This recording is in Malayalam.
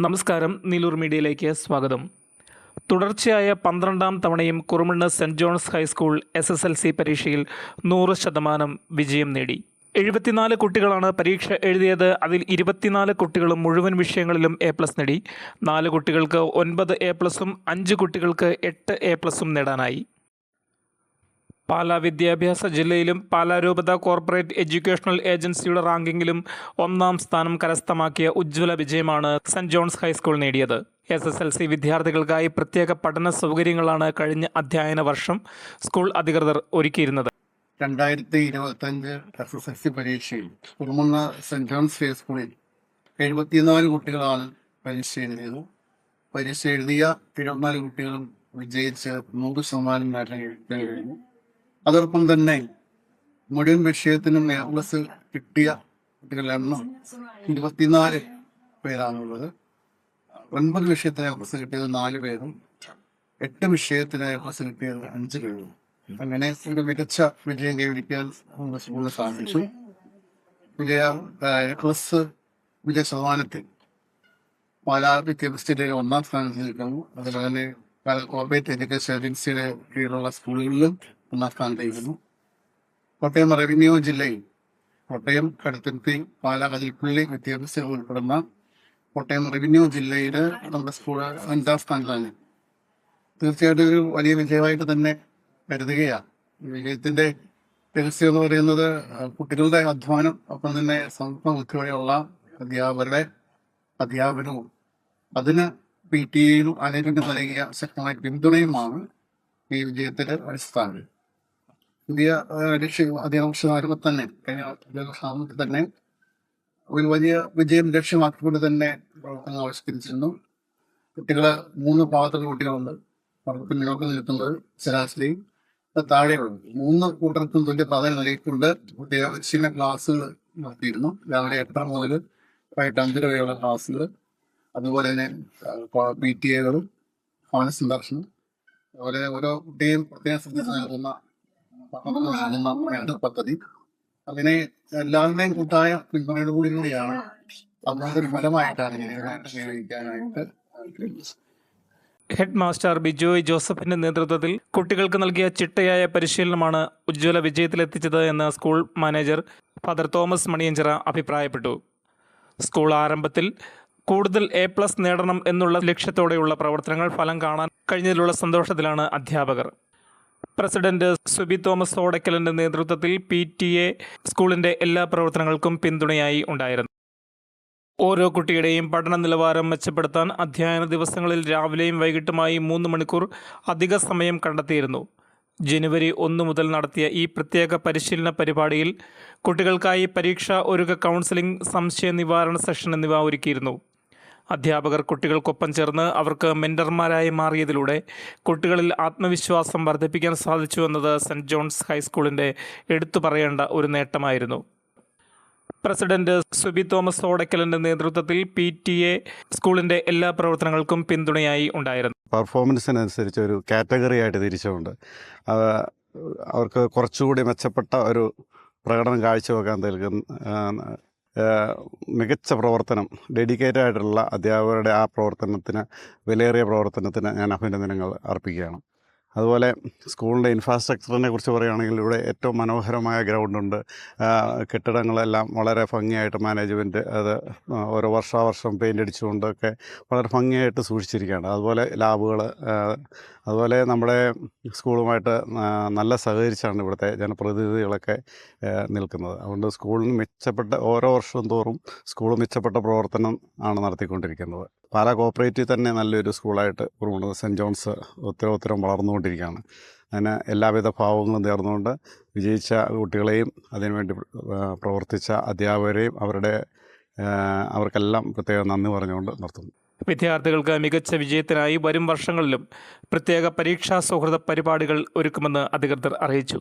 നമസ്കാരം. നീലൂർ മീഡിയയിലേക്ക് സ്വാഗതം. തുടർച്ചയായ പന്ത്രണ്ടാം തവണയും Kurumannu saint John's high school S S L C പരീക്ഷയിൽ നൂറ് ശതമാനം വിജയം നേടി. എഴുപത്തിനാല് കുട്ടികളാണ് പരീക്ഷ എഴുതിയത്. അതിൽ ഇരുപത്തിനാല് കുട്ടികളും മുഴുവൻ വിഷയങ്ങളിലും എ പ്ലസ് നേടി. നാല് കുട്ടികൾക്ക് ഒൻപത് എ പ്ലസും അഞ്ച് കുട്ടികൾക്ക് എട്ട് എ പ്ലസും നേടാനായി. പാലാ വിദ്യാഭ്യാസ ജില്ലയിലും പാലാ രൂപത കോർപ്പറേറ്റ് എഡ്യൂക്കേഷണൽ ഏജൻസിയുടെ റാങ്കിങ്ങിലും ഒന്നാം സ്ഥാനം കരസ്ഥമാക്കിയ ഉജ്ജ്വല വിജയമാണ് സെന്റ് ജോൺസ് ഹൈസ്കൂൾ നേടിയത്. എസ് എസ് എൽ സി വിദ്യാർത്ഥികൾക്കായി പ്രത്യേക പഠന സൗകര്യങ്ങളാണ് കഴിഞ്ഞ അധ്യയന വർഷം സ്കൂൾ അധികൃതർ ഒരുക്കിയിരുന്നത്. രണ്ടായിരത്തി ഇരുപത്തഞ്ച് എസ് എസ് എൽ സി പരീക്ഷയിൽ കുറുമുന്ന സെന്റ് ജോൺസ് ഹൈസ്കൂളിൽ എഴുപത്തിനാല് കുട്ടികളാണ് പരീക്ഷ എഴുതിയത്. പരീക്ഷ എഴുതിയ ഇരുപത്തിനാല് കുട്ടികളും വിജയിച്ച് നൂറ് ശതമാനം നേട്ടം കഴിഞ്ഞു അതോടൊപ്പം തന്നെ മുഴുവൻ വിഷയത്തിനും എ കിട്ടിയ കുട്ടികളുടെ എണ്ണം ഇരുപത്തിനാല് പേരാണുള്ളത്. ഒൻപത് വിഷയത്തിന് എ കിട്ടിയത് നാല് പേരും എട്ട് വിഷയത്തിന് എ കിട്ടിയത് അഞ്ച് പേരും. അങ്ങനെ ഒരു മികച്ച വിജയം കൈവരിക്കാൻ നമ്മുടെ സ്കൂളിന് സാധിച്ചു. വിജയ എ വിജയ ശതമാനത്തിൽ പാലാ വിദ്യാഭ്യാസ ഒന്നാം സ്ഥാനത്ത് നിൽക്കുന്നു. അതുപോലെ തന്നെ കോർപ്പറേറ്റ് എഡ്യൂക്കേഷൻ ഏജൻസിയുടെ കീഴിലുള്ള സ്കൂളുകളിലും ഒന്നാം സ്ഥാനത്തേക്കുന്നു കോട്ടയം റവന്യൂ ജില്ലയിൽ കോട്ടയം കടുത്തുരുത്തി പാലാ കതിൽപ്പള്ളി വിദ്യാഭ്യാസ ഉൾപ്പെടുന്ന കോട്ടയം റവന്യൂ ജില്ലയുടെ നമ്മുടെ സ്കൂൾ അഞ്ചാം സ്ഥാനത്താണ്. തീർച്ചയായിട്ടും ഒരു വലിയ വിജയമായിട്ട് തന്നെ കരുതുകയാണ് വിജയത്തിന്റെ രഹസ്യം എന്ന് പറയുന്നത് കുട്ടികളുടെ അധ്വാനം ഒപ്പം തന്നെ സ്വന്തം ബുദ്ധിയോടെയുള്ള അധ്യാപകരുടെ അധ്യാപനവും. അതിന് പി ടി എയിലും അനേകം നൽകിയ ശക്തമായ പിന്തുണയുമാണ് ഈ വിജയത്തിന്റെ അടിസ്ഥാനം പുതിയ ലക്ഷ്യം അധ്യാപകമാരുമ്പോൾ തന്നെ കഴിഞ്ഞ തന്നെ. ഒരു വലിയ വിജയം ലക്ഷ്യമാക്കിക്കൊണ്ട് തന്നെ പ്രവർത്തനങ്ങൾ ആവിഷ്കരിച്ചിരുന്നു. കുട്ടികൾ മൂന്ന് പാവത്തുള്ള കുട്ടികളുണ്ട് അവർക്ക് പിന്നോട്ട് നിൽക്കുന്നത് ശരാശരി താഴെയുള്ളത് മൂന്ന് കൂട്ടർക്കും തുല്യ പ്രാധാന്യം നൽകിക്കൊണ്ട് ചില ക്ലാസ്സുകൾ നടത്തിയിരുന്നു. രാവിലെ എട്ടര മുതൽ വൈകിട്ട് അഞ്ചര വരെയുള്ള ക്ലാസ്സുകൾ. അതുപോലെ തന്നെ പി ടി എകളും ഭവന സന്ദർശനം അതുപോലെ ഓരോ കുട്ടിയും പ്രത്യേകം ശ്രദ്ധ നൽകുന്ന വേണ്ട അതിനെ എല്ലാവരുടെയും കൂട്ടായ പിന്തുണയുടെ കൂടി കൂടിയാണ് അതിനൊരു ഫലമായിട്ടാണ് സ്വീകരിക്കാനായിട്ട്. ഹെഡ് മാസ്റ്റർ ബിജോയ് ജോസഫിന്റെ നേതൃത്വത്തിൽ കുട്ടികൾക്ക് നൽകിയ ചിട്ടയായ പരിശീലനമാണ് ഉജ്ജ്വല വിജയത്തിലെത്തിച്ചത് എന്ന് school manager father Thomas Maniyanchira അഭിപ്രായപ്പെട്ടു. സ്കൂൾ ആരംഭത്തിൽ കൂടുതൽ എ പ്ലസ് നേടണം എന്നുള്ള ലക്ഷ്യത്തോടെയുള്ള പ്രവർത്തനങ്ങൾ ഫലം കാണാൻ കഴിഞ്ഞതിലുള്ള സന്തോഷത്തിലാണ് അധ്യാപകർ. പ്രസിഡന്റ് സുബി തോമസ് ഓടക്കലിന്റെ നേതൃത്വത്തിൽ പി ടി എ സ്കൂളിന്റെ എല്ലാ പ്രവർത്തനങ്ങൾക്കും പിന്തുണയായി ഉണ്ടായിരുന്നു. ഓരോ കുട്ടിയുടെയും പഠന നിലവാരം മെച്ചപ്പെടുത്താൻ അധ്യയന ദിവസങ്ങളിൽ രാവിലെയും വൈകിട്ടുമായി മൂന്ന് മണിക്കൂർ അധിക സമയം കണ്ടെത്തിയിരുന്നു. ജനുവരി ഒന്ന് മുതൽ നടത്തിയ ഈ പ്രത്യേക പരിശീലന പരിപാടിയിൽ കുട്ടികൾക്കായി പരീക്ഷ ഒരുക്ക കൗൺസിലിംഗ് സംശയ നിവാരണ സെഷൻ എന്നിവ ഒരുക്കിയിരുന്നു. അധ്യാപകർ കുട്ടികൾക്കൊപ്പം ചേർന്ന് അവർക്ക് മെന്റർമാരായി മാറിയതിലൂടെ കുട്ടികളിൽ ആത്മവിശ്വാസം വർദ്ധിപ്പിക്കാൻ സാധിച്ചു എന്നത് സെന്റ് ജോൺസ് ഹൈസ്കൂളിന്റെ എടുത്തു പറയേണ്ട ഒരു നേട്ടമായിരുന്നു. പ്രസിഡന്റ് സുബി തോമസ് ഓടക്കലിന്റെ നേതൃത്വത്തിൽ പി ടി എ സ്കൂളിന്റെ എല്ലാ പ്രവർത്തനങ്ങൾക്കും പിന്തുണയായി ഉണ്ടായിരുന്നു. പെർഫോമൻസിനനുസരിച്ച് ഒരു കാറ്റഗറി ആയിട്ട് തിരിച്ചുകൊണ്ട് അവർക്ക് കുറച്ചുകൂടി മെച്ചപ്പെട്ട ഒരു പ്രകടനം കാഴ്ചവെക്കാൻ നൽകുന്ന മികച്ച പ്രവർത്തനം ഡെഡിക്കേറ്റഡ് ആയിട്ടുള്ള അധ്യാപകരുടെ ആ പ്രവർത്തനത്തിന് വിലയേറിയ പ്രവർത്തനത്തിന് ഞാൻ അഭിനന്ദനങ്ങൾ അർപ്പിക്കുകയാണ്. അതുപോലെ സ്കൂളിന്റെ ഇൻഫ്രാസ്ട്രക്ചറിനെ കുറിച്ച് പറയുകയാണെങ്കിൽ ഇവിടെ ഏറ്റവും മനോഹരമായ ഗ്രൗണ്ടുണ്ട് കെട്ടിടങ്ങളെല്ലാം വളരെ ഭംഗിയായിട്ട് മാനേജ്മെന്റ് അത് ഓരോ വർഷാവർഷം പെയിന്റ് അടിച്ചുകൊണ്ടൊക്കെ വളരെ ഭംഗിയായിട്ട് സൂക്ഷിച്ചിരിക്കുകയാണ്. അതുപോലെ ലാബുകൾ അതുപോലെ നമ്മുടെ സ്കൂളുമായിട്ട് നല്ല സഹകരിച്ചാണ് ഇവിടുത്തെ ജനപ്രതിനിധികളൊക്കെ നിൽക്കുന്നത്. അതുകൊണ്ട് സ്കൂളിന് മെച്ചപ്പെട്ട ഓരോ വർഷം തോറും സ്കൂൾ മെച്ചപ്പെട്ട പ്രവർത്തനം ആണ് നടത്തിക്കൊണ്ടിരിക്കുന്നത്. പാലാ കോപ്പറേറ്റീവ് തന്നെ നല്ലൊരു സ്കൂളായിട്ട് ഉറുമുണ്ട് സെന്റ് ജോൺസ് ഒത്തിരി ഉത്തരം വളർന്നുകൊണ്ടിരിക്കുകയാണ്. അതിന് എല്ലാവിധ ഭാവങ്ങളും നേർന്നുകൊണ്ട് വിജയിച്ച കുട്ടികളെയും അതിനുവേണ്ടി പ്രവർത്തിച്ച അധ്യാപകരെയും അവരുടെ അവർക്കെല്ലാം പ്രത്യേകം നന്ദി പറഞ്ഞുകൊണ്ട് നിർത്തുന്നു. വിദ്യാർത്ഥികൾക്ക് മികച്ച വിജയത്തിനായി വരും വർഷങ്ങളിലും പ്രത്യേക പരീക്ഷാ സൗഹൃദ പരിപാടികൾ ഒരുക്കുമെന്ന് അധികൃതർ അറിയിച്ചു.